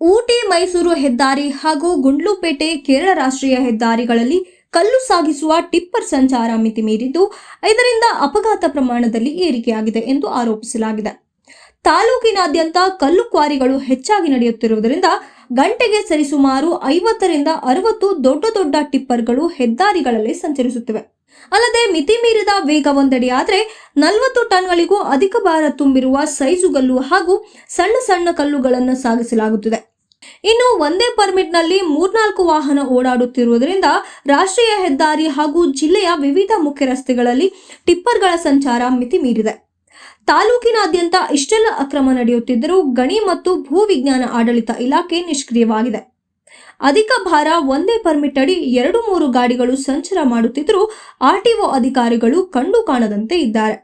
ಊಟಿ ಮೈಸೂರು ಹೆದ್ದಾರಿ ಹಾಗೂ ಗುಂಡ್ಲುಪೇಟೆ ಕೇರಳ ರಾಷ್ಟ್ರೀಯ ಹೆದ್ದಾರಿಗಳಲ್ಲಿ ಕಲ್ಲು ಸಾಗಿಸುವ ಟಿಪ್ಪರ್ ಸಂಚಾರ ಮಿತಿ ಮೀರಿದ್ದು, ಇದರಿಂದ ಅಪಘಾತ ಪ್ರಮಾಣದಲ್ಲಿ ಏರಿಕೆಯಾಗಿದೆ ಎಂದು ಆರೋಪಿಸಲಾಗಿದೆ. ತಾಲೂಕಿನಾದ್ಯಂತ ಕಲ್ಲು ಕ್ವಾರಿಗಳು ಹೆಚ್ಚಾಗಿ ನಡೆಯುತ್ತಿರುವುದರಿಂದ ಗಂಟೆಗೆ ಸರಿಸುಮಾರು ಐವತ್ತರಿಂದ ಅರವತ್ತು ದೊಡ್ಡ ದೊಡ್ಡ ಟಿಪ್ಪರ್ಗಳು ಹೆದ್ದಾರಿಗಳಲ್ಲಿ ಸಂಚರಿಸುತ್ತಿವೆ. ಅಲ್ಲದೆ ಮಿತಿ ಮೀರಿದ ವೇಗ ಒಂದೆಡೆಯಾದರೆ ನಲವತ್ತು ಟನ್ಗಳಿಗೂ ಅಧಿಕ ಭಾರ ತುಂಬಿರುವ ಸೈಜುಗಲ್ಲು ಹಾಗೂ ಸಣ್ಣ ಸಣ್ಣ ಕಲ್ಲುಗಳನ್ನು ಸಾಗಿಸಲಾಗುತ್ತಿದೆ. ಇನ್ನು ಒಂದೇ ಪರ್ಮಿಟ್ನಲ್ಲಿ ಮೂರ್ನಾಲ್ಕು ವಾಹನ ಓಡಾಡುತ್ತಿರುವುದರಿಂದ ರಾಷ್ಟ್ರೀಯ ಹೆದ್ದಾರಿ ಹಾಗೂ ಜಿಲ್ಲೆಯ ವಿವಿಧ ಮುಖ್ಯ ರಸ್ತೆಗಳಲ್ಲಿ ಟಿಪ್ಪರ್ಗಳ ಸಂಚಾರ ಮಿತಿ ಮೀರಿದೆ ತಾಲೂಕಿನಾದ್ಯಂತ ಇಷ್ಟೆಲ್ಲ ಅಕ್ರಮ ನಡೆಯುತ್ತಿದ್ದರೂ ಗಣಿ ಮತ್ತು ಭೂ ವಿಜ್ಞಾನ ಆಡಳಿತ ಇಲಾಖೆ ನಿಷ್ಕ್ರಿಯವಾಗಿದೆ. ಅಧಿಕ ಭಾರ ಒಂದೇ ಪರ್ಮಿಟ್ ಅಡಿ ಎರಡು ಮೂರು ಗಾಡಿಗಳು ಸಂಚಾರ ಮಾಡುತ್ತಿದ್ದರೂ ಆರ್ಟಿಒ ಅಧಿಕಾರಿಗಳು ಕಂಡು ಕಾಣದಂತೆ ಇದ್ದಾರೆ.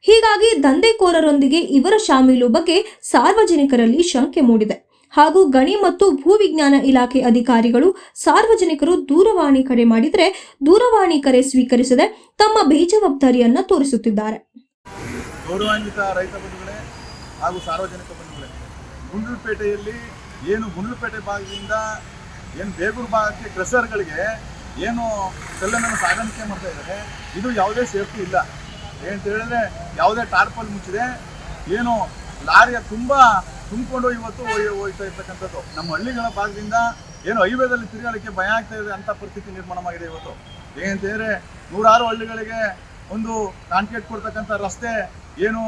ಹೀಗಾಗಿ ದಂಧೆಕೋರರೊಂದಿಗೆ ಇವರ ಶಾಮೀಲು ಬಗ್ಗೆ ಸಾರ್ವಜನಿಕರಲ್ಲಿ ಶಂಕೆ ಮೂಡಿದೆ. ಹಾಗೂ ಗಣಿ ಮತ್ತು ಭೂವಿಜ್ಞಾನ ಇಲಾಖೆ ಅಧಿಕಾರಿಗಳು ಸಾರ್ವಜನಿಕರು ದೂರವಾಣಿ ಕರೆ ಮಾಡಿದರೆ ದೂರವಾಣಿ ಕರೆ ಸ್ವೀಕರಿಸದೆ ತಮ್ಮ ಬೇಜವಾಬ್ದಾರಿಯನ್ನು ತೋರಿಸುತ್ತಿದ್ದಾರೆ. ರೈತ ಹಾಗೂ ಸಾರ್ವಜನಿಕ ಬಂಧುಗಳೇ, ಗುಂಡ್ಲುಪೇಟೆಯಲ್ಲಿ ಏನು ಗುಂಡ್ಲುಪೇಟೆ ಭಾಗದಿಂದ ಏನು ಬೇಗೂರು ಭಾಗಕ್ಕೆ ಕ್ರೆಸರ್ಗಳಿಗೆ ಏನು ಕಲ್ಲನ್ನು ಸಾಗಾಣಿಕೆ ಮಾಡ್ತಾ ಇದ್ದಾರೆ, ಇದು ಯಾವುದೇ ಸೇಫ್ಟಿ ಇಲ್ಲ. ಏನಂತ ಹೇಳಿದ್ರೆ ಯಾವುದೇ ಟಾರ್ಪಲ್ ಮುಚ್ಚಿದೆ, ಏನು ಲಾರಿಯ ತುಂಬ ತುಂಬಿಕೊಂಡು ಇವತ್ತು ಹೋಗ್ತಾ ಇರ್ತಕ್ಕಂಥದ್ದು. ನಮ್ಮ ಹಳ್ಳಿಗಳ ಭಾಗದಿಂದ ಏನು ಹೈವೇದಲ್ಲಿ ತಿರುಗಾಡಕ್ಕೆ ಭಯ ಆಗ್ತಾ ಇದೆ ಅಂತ ಪರಿಸ್ಥಿತಿ ನಿರ್ಮಾಣವಾಗಿದೆ ಇವತ್ತು. ಏನಂತ ಹೇಳಿದ್ರೆ ನೂರಾರು ಹಳ್ಳಿಗಳಿಗೆ ಒಂದು ಕಾಂಕ್ರೀಟ್ ಕೊಡ್ತಕ್ಕಂಥ ರಸ್ತೆ, ಏನು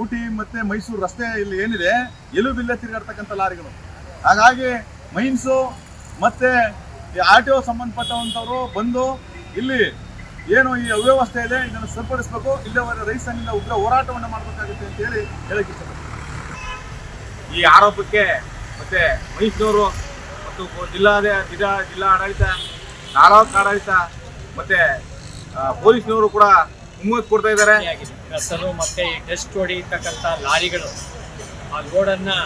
ಊಟಿ ಮತ್ತೆ ಮೈಸೂರು ರಸ್ತೆ ಇಲ್ಲಿ ಏನಿದೆ ಎಲುಬಿಲ್ಲೇ ತಿರುಗಾಡ್ತಕ್ಕಂಥ ಲಾರಿಗಳು. ಹಾಗಾಗಿ ಮೈನ್ಸು ಮತ್ತೆ ಈ ಆರ್ ಟಿ ಒ ಸಂಬಂಧಪಟ್ಟವಂಥವ್ರು ಬಂದು ಇಲ್ಲಿ ಏನು ಈ ಅವ್ಯವಸ್ಥೆ ಇದೆ, ಇದನ್ನು ಸರಿಪಡಿಸಬೇಕು ಇಲ್ಲವರೆ ರೈತ ಸಂಘದಿಂದ ಉಗ್ರ ಹೋರಾಟವನ್ನು ಮಾಡಬೇಕಾಗುತ್ತೆ ಅಂತ ಹೇಳಿ ಹೇಳಕ್ಕೆ ಇಷ್ಟಪಡ್ತೀನಿ. ಈ ಆರೋಪಕ್ಕೆ ಮತ್ತೆ ಮೈಸೂರು ಮತ್ತು ಜಿಲ್ಲಾದ ಜಿಲ್ಲಾ ಜಿಲ್ಲಾ ಆಡಳಿತ ತಾಲೂಕು ಆಡಳಿತ ಮತ್ತೆ ಪೊಲೀಸ್ನವರು ಕೂಡ ಹಿಮ್ಮತ್ ಕೊಡ್ತಾ ಇದ್ದಾರೆ. ಆಗಿದೆ ಮತ್ತು ಈ ಡಸ್ಟ್ ಹೊಡೆಯತಕ್ಕಂಥ ಲಾರಿಗಳು ಆ ಲೋಡನ್ನು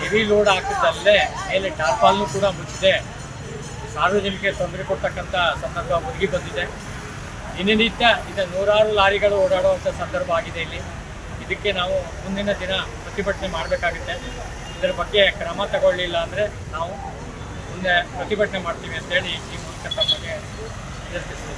ಹೆವಿ ಲೋಡ್ ಹಾಕಿದ್ದಲ್ಲೇ ಮೇಲೆ ಟಾರ್ಪಾಲ್ನು ಕೂಡ ಮುಚ್ಚಿದೆ. ಸಾರ್ವಜನಿಕರಿಗೆ ತೊಂದರೆ ಕೊಡ್ತಕ್ಕಂಥ ಸಂದರ್ಭ ಮುರುಗಿ ಬಂದಿದೆ. ದಿನನಿತ್ಯ ಇದು ನೂರಾರು ಲಾರಿಗಳು ಓಡಾಡುವಂಥ ಸಂದರ್ಭ ಆಗಿದೆ ಇಲ್ಲಿ. ಇದಕ್ಕೆ ನಾವು ಮುಂದಿನ ದಿನ ಪ್ರತಿಭಟನೆ ಮಾಡಬೇಕಾಗುತ್ತೆ. ಇದರ ಬಗ್ಗೆ ಕ್ರಮ ತಗೊಳ್ಳಿಲ್ಲ ಅಂದರೆ ನಾವು ಮುಂದೆ ಪ್ರತಿಭಟನೆ ಮಾಡ್ತೀವಿ ಅಂತೇಳಿ ಈ ಮೂಲಕ ತಮಗೆ ಎಚ್ಚರಿಸ್ತೀವಿ